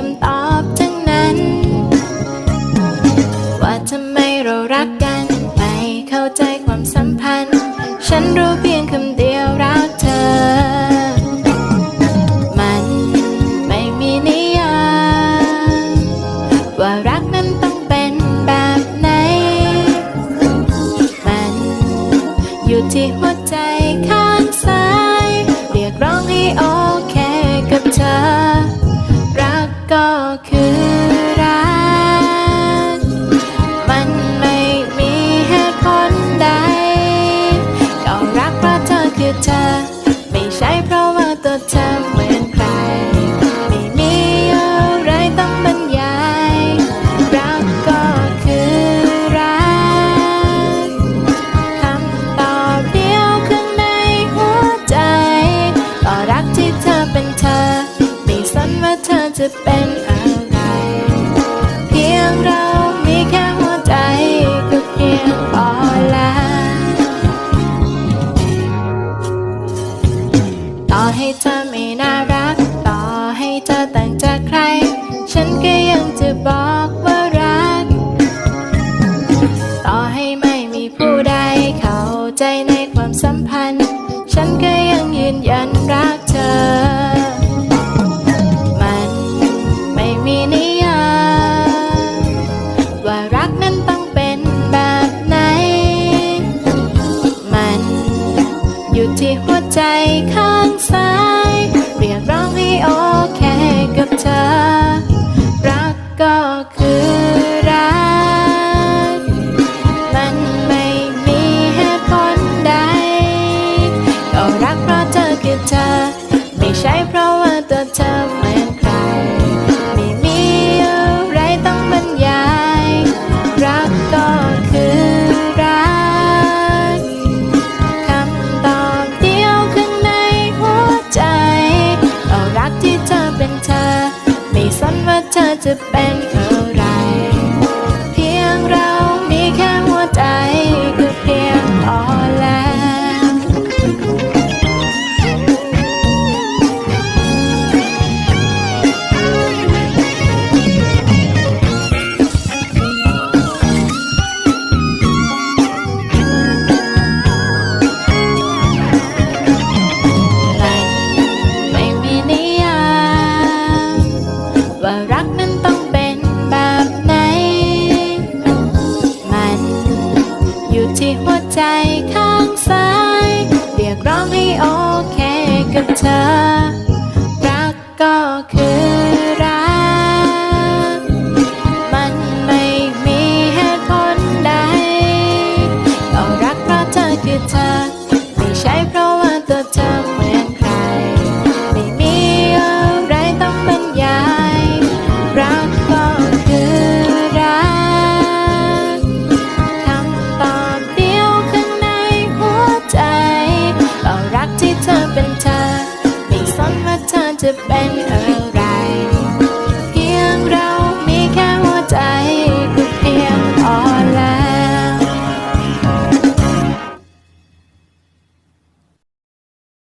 คำตอบทั้งนั้น ว่าทำไมเรารักกัน ไม่เข้าใจความสัมพันธ์ ฉันรู้เพียงคำเดียวรักเธอ มันไม่มีนิยามว่ารักนั้นต้องเป็นแบบไหน มันอยู่ที่หัวใจเขา ว่าเธอจะเป็นอะไร เพียงเรามีแค่หัวใจก็เพียงพอแล้วต่อให้เธอไม่น่ารัก ต่อให้เธอแต่งจากใคร ฉันก็ยังจะบอกว่ารัก ต่อให้ไม่มีผู้ใดเข้าใจในความสัมพันธ์ ฉันก็ยังยืนยันรัก จะเป็นเท่าไร เพียงเรามีแค่หัวใจก็เพียงพอแล้วไม่มีนิยามว่ารัก ที่หัวใจข้างซ้าย เรียกร้องให้โอเคกับเธอ รักก็คือ to bend around.